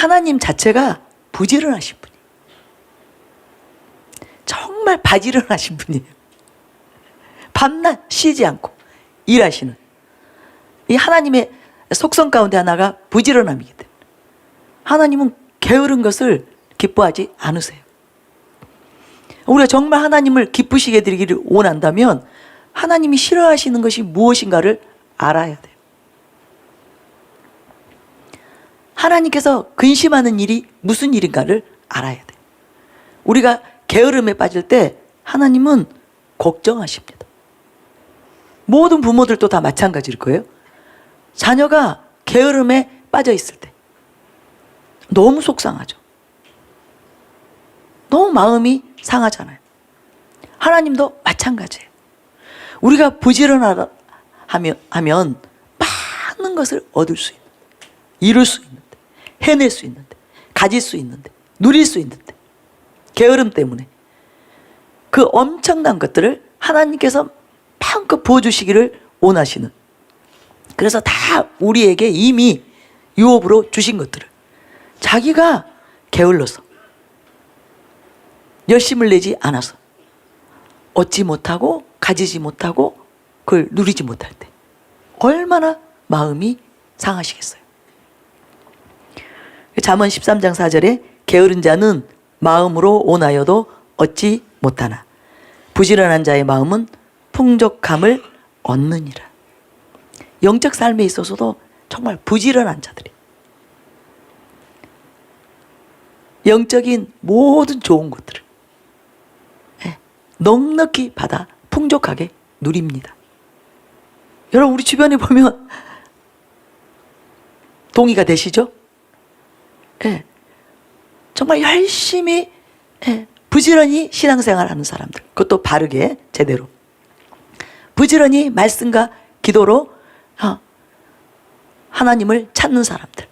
하나님 자체가 부지런하신 분이에요. 정말 바지런하신 분이에요. 밤낮 쉬지 않고 일하시는 이 하나님의 속성 가운데 하나가 부지런함이기 때문에 하나님은 게으른 것을 기뻐하지 않으세요. 우리가 정말 하나님을 기쁘시게 드리기를 원한다면 하나님이 싫어하시는 것이 무엇인가를 알아야 돼요. 하나님께서 근심하는 일이 무슨 일인가를 알아야 돼요. 우리가 게으름에 빠질 때 하나님은 걱정하십니다. 모든 부모들도 다 마찬가지일 거예요. 자녀가 게으름에 빠져 있을 때 너무 속상하죠. 너무 마음이 상하잖아요. 하나님도 마찬가지예요. 우리가 부지런하면 하면 많은 것을 얻을 수 있는, 이룰 수 있는데, 해낼 수 있는데, 가질 수 있는데, 누릴 수 있는데, 게으름 때문에 그 엄청난 것들을 하나님께서 마음껏 부어주시기를 원하시는. 그래서 다 우리에게 이미 유업으로 주신 것들을 자기가 게을러서 열심을 내지 않아서 얻지 못하고 가지지 못하고 그걸 누리지 못할 때 얼마나 마음이 상하시겠어요. 잠언 13장 4절에 게으른 자는 마음으로 온하여도 얻지 못하나 부지런한 자의 마음은 풍족함을 얻느니라. 영적 삶에 있어서도 정말 부지런한 자들이 영적인 모든 좋은 것들을 예, 넉넉히 받아 풍족하게 누립니다. 여러분 우리 주변에 보면 동의가 되시죠? 예. 정말 열심히 예, 부지런히 신앙생활하는 사람들 그것도 바르게 제대로 부지런히 말씀과 기도로 어, 하나님을 찾는 사람들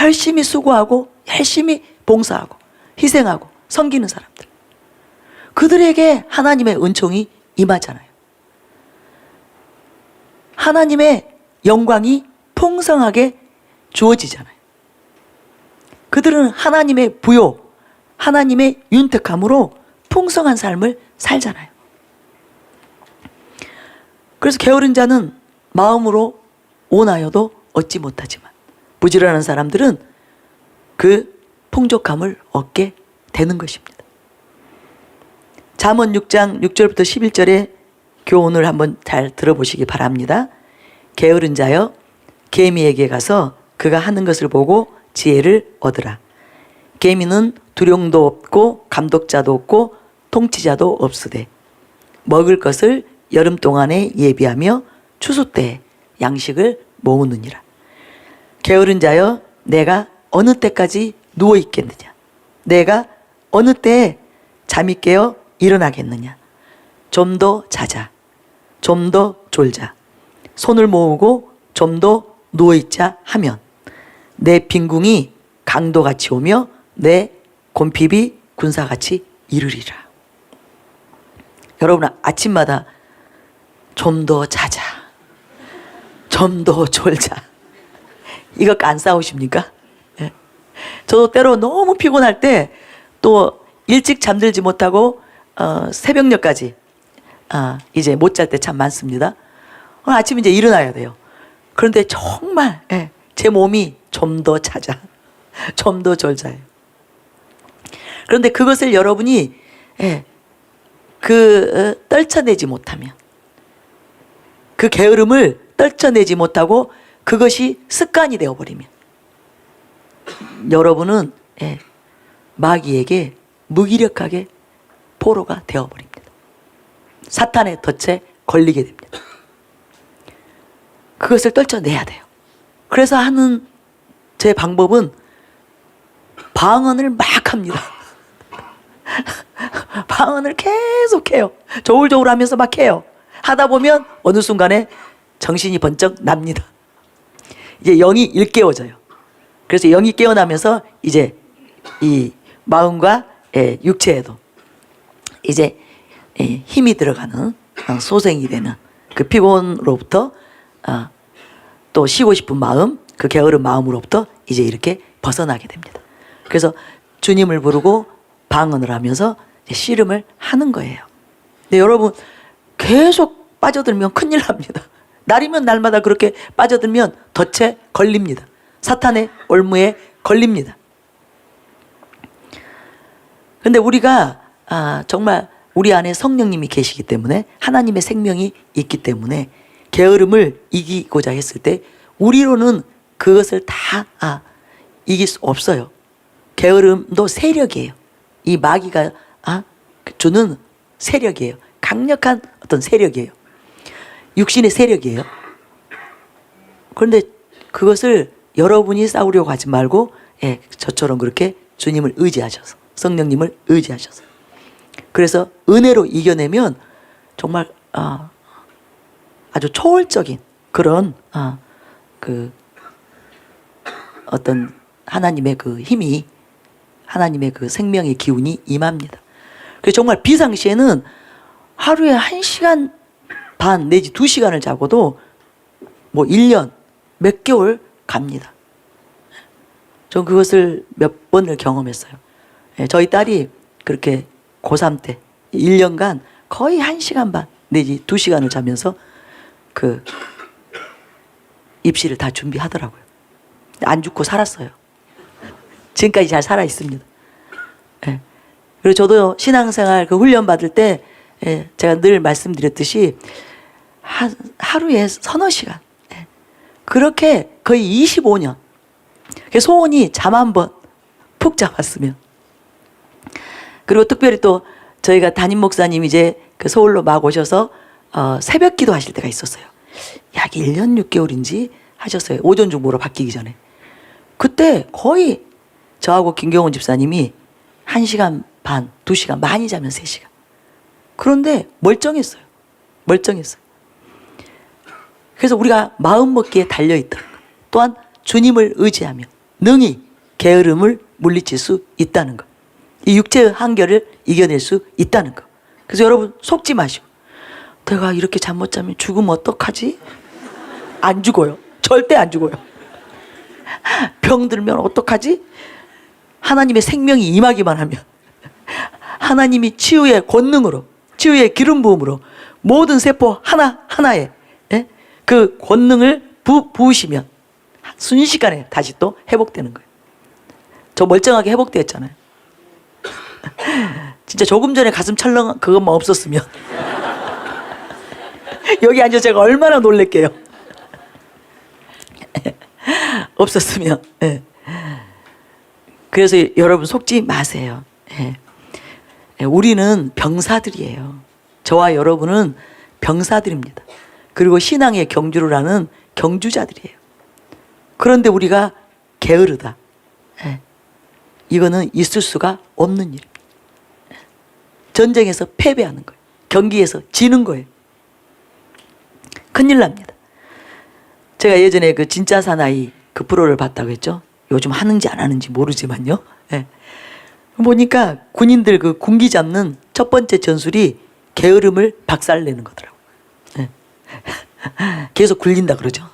열심히 수고하고 열심히 봉사하고 희생하고 섬기는 사람들 그들에게 하나님의 은총이 임하잖아요. 하나님의 영광이 풍성하게 주어지잖아요. 그들은 하나님의 부요, 하나님의 윤택함으로 풍성한 삶을 살잖아요. 그래서 게으른 자는 마음으로 원하여도 얻지 못하지만 부지런한 사람들은 그 풍족함을 얻게 되는 것입니다. 잠언 6장 6절부터 11절의 교훈을 한번 잘 들어보시기 바랍니다. 게으른 자여 개미에게 가서 그가 하는 것을 보고 지혜를 얻으라. 개미는 두령도 없고 감독자도 없고 통치자도 없으되 먹을 것을 여름 동안에 예비하며 추수 때에 양식을 모으느니라. 게으른 자여 내가 어느 때까지 누워 있겠느냐? 내가 어느 때에 잠이 깨어 일어나겠느냐? 좀 더 자자. 좀 더 졸자. 손을 모으고 좀 더 누워 있자 하면 내 빈궁이 강도같이 오며 내 곰핍이 군사같이 이르리라. 여러분 아침마다 좀 더 자자. 좀 더 졸자. 이거 안 싸우십니까? 예. 저도 때로 너무 피곤할 때 또 일찍 잠들지 못하고 어, 새벽녘까지 아, 이제 못 잘 때 참 많습니다. 아침 이제 일어나야 돼요. 그런데 정말 예, 제 몸이 좀더 자자, 좀더 졸자요. 그런데 그것을 여러분이 예, 그 어, 떨쳐내지 못하면 그 게으름을 떨쳐내지 못하고 그것이 습관이 되어버리면 여러분은 예, 마귀에게 무기력하게 포로가 되어버립니다. 사탄의 덫에 걸리게 됩니다. 그것을 떨쳐내야 돼요. 그래서 하는 제 방법은 방언을 막 합니다. 방언을 계속 해요. 조울조울 하면서 막 해요. 하다 보면 어느 순간에 정신이 번쩍 납니다. 이제 영이 일깨워져요. 그래서 영이 깨어나면서 이제 이 마음과 예, 육체에도 이제 예, 힘이 들어가는 어, 소생이 되는 그 피곤으로부터 어, 또 쉬고 싶은 마음, 그 게으른 마음으로부터 이제 이렇게 벗어나게 됩니다. 그래서 주님을 부르고 방언을 하면서 씨름을 하는 거예요. 근데 여러분 계속 빠져들면 큰일 납니다. 날이면 날마다 그렇게 빠져들면 덫에 걸립니다. 사탄의 올무에 걸립니다. 근데 우리가 아, 정말 우리 안에 성령님이 계시기 때문에 하나님의 생명이 있기 때문에 게으름을 이기고자 했을 때 우리로는 그것을 다 아, 이길 수 없어요. 게으름도 세력이에요. 이 마귀가 아, 주는 세력이에요. 강력한 어떤 세력이에요. 육신의 세력이에요. 그런데 그것을 여러분이 싸우려고 하지 말고 예, 저처럼 그렇게 주님을 의지하셔서 성령님을 의지하셔서 그래서 은혜로 이겨내면 정말 아, 아주 초월적인 그런 아, 그 어떤 하나님의 그 힘이 하나님의 그 생명의 기운이 임합니다. 그래서 정말 비상시에는 하루에 한 시간 반 내지 두 시간을 자고도 뭐 1년 몇 개월 갑니다. 전 그것을 몇 번을 경험했어요. 예, 저희 딸이 그렇게 고3 때 1년간 거의 한시간 반 내지 두시간을 자면서 그 입시를 다 준비하더라고요. 안 죽고 살았어요. 지금까지 잘 살아 있습니다. 예. 그리고 저도 신앙생활 그 훈련 받을 때 예, 제가 늘 말씀드렸듯이 하, 하루에 서너 시간 예. 그렇게 거의 25년 그 소원이 잠 한 번 푹 잡았으면 그리고 특별히 또 저희가 담임 목사님 이제 그 서울로 막 오셔서 어, 새벽 기도 하실 때가 있었어요. 약 1년 6개월인지 하셨어요. 오전 중보로 바뀌기 전에. 그때 거의 저하고 김경훈 집사님이 1시간 반, 2시간, 많이 자면 3시간. 그런데 멀쩡했어요. 멀쩡했어요. 그래서 우리가 마음 먹기에 달려 있다는 것. 또한 주님을 의지하며 능히 게으름을 물리칠 수 있다는 것. 이 육체의 한결을 이겨낼 수 있다는 것. 그래서 여러분 속지 마시고 내가 이렇게 잠 못 자면 죽으면 어떡하지? 안 죽어요. 절대 안 죽어요. 병 들면 어떡하지? 하나님의 생명이 임하기만 하면 하나님이 치유의 권능으로 치유의 기름 부음으로 모든 세포 하나 하나에 예? 그 권능을 부, 부으시면 순식간에 다시 또 회복되는 거예요. 저 멀쩡하게 회복되었잖아요. 진짜 조금 전에 가슴 철렁 그것만 없었으면 여기 앉아 제가 얼마나 놀랄게요. 없었으면. 예. 그래서 여러분 속지 마세요. 예. 예, 우리는 병사들이에요. 저와 여러분은 병사들입니다. 그리고 신앙의 경주를 하는 경주자들이에요. 그런데 우리가 게으르다. 예. 이거는 있을 수가 없는 일입니다. 예. 전쟁에서 패배하는 거예요. 경기에서 지는 거예요. 큰일 납니다. 제가 예전에 그 진짜 사나이 그 프로를 봤다고 했죠. 요즘 하는지 안 하는지 모르지만요. 예. 보니까 군인들 그 군기 잡는 첫 번째 전술이 게으름을 박살내는 거더라고요. 예. 계속 굴린다 그러죠.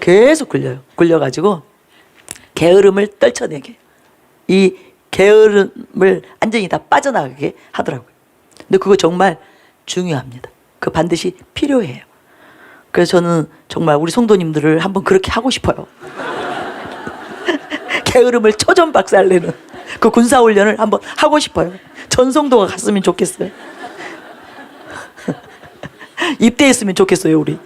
계속 굴려요. 굴려가지고 게으름을 떨쳐내게. 이 게으름을 완전히 다 빠져나가게 하더라고요. 근데 그거 정말 중요합니다. 그 반드시 필요해요. 그래서 저는 정말 우리 성도님들을 한번 그렇게 하고 싶어요. 게으름을 초전 박살내는 그 군사훈련을 한번 하고 싶어요. 전성도가 갔으면 좋겠어요. 입대했으면 좋겠어요, 우리.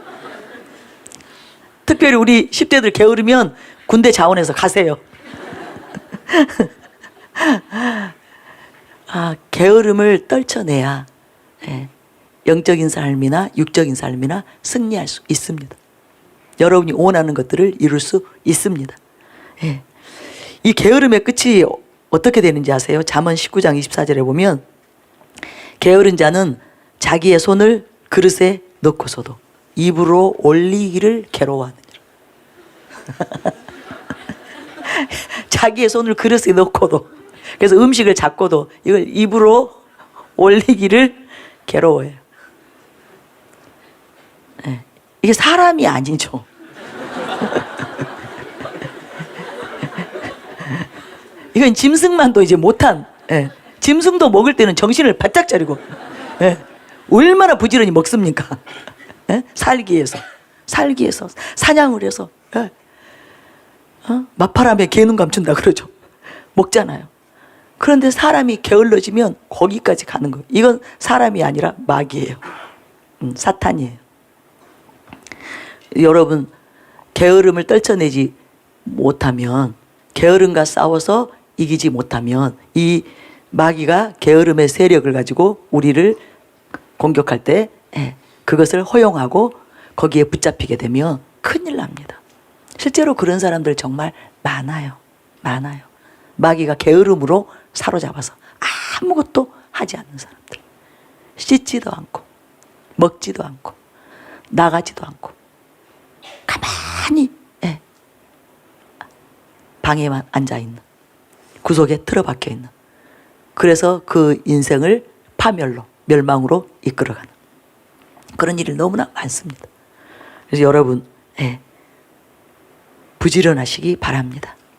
특별히 우리 10대들 게으르면 군대 자원에서 가세요. 아, 게으름을 떨쳐내야 예, 영적인 삶이나 육적인 삶이나 승리할 수 있습니다. 여러분이 원하는 것들을 이룰 수 있습니다. 예. 이 게으름의 끝이 어떻게 되는지 아세요? 잠언 19장 24절에 보면 게으른 자는 자기의 손을 그릇에 넣고서도 입으로 올리기를 괴로워하느니라. 자기의 손을 그릇에 넣고도 그래서 음식을 잡고도 이걸 입으로 올리기를 괴로워해요. 예. 이게 사람이 아니죠. 이건 짐승만도 이제 못한 예. 짐승도 먹을 때는 정신을 바짝 차리고 예. 얼마나 부지런히 먹습니까? 예? 살기 위해서 살기 위해서 사냥을 해서 예. 어? 마파람에 개눈 감춘다 그러죠. 먹잖아요. 그런데 사람이 게을러지면 거기까지 가는 거예요. 이건 사람이 아니라 마귀예요. 음, 사탄이에요. 여러분 게으름을 떨쳐내지 못하면 게으름과 싸워서 이기지 못하면 이 마귀가 게으름의 세력을 가지고 우리를 공격할 때 예, 그것을 허용하고 거기에 붙잡히게 되면 큰일 납니다. 실제로 그런 사람들 정말 많아요. 많아요. 마귀가 게으름으로 사로잡아서 아무것도 하지 않는 사람들. 씻지도 않고 먹지도 않고 나가지도 않고 가만히 예, 방에만 앉아 있는 구석에 틀어박혀 있는 그래서 그 인생을 파멸로 멸망으로 이끌어가는 그런 일이 너무나 많습니다. 그래서 여러분 예, 부지런하시기 바랍니다.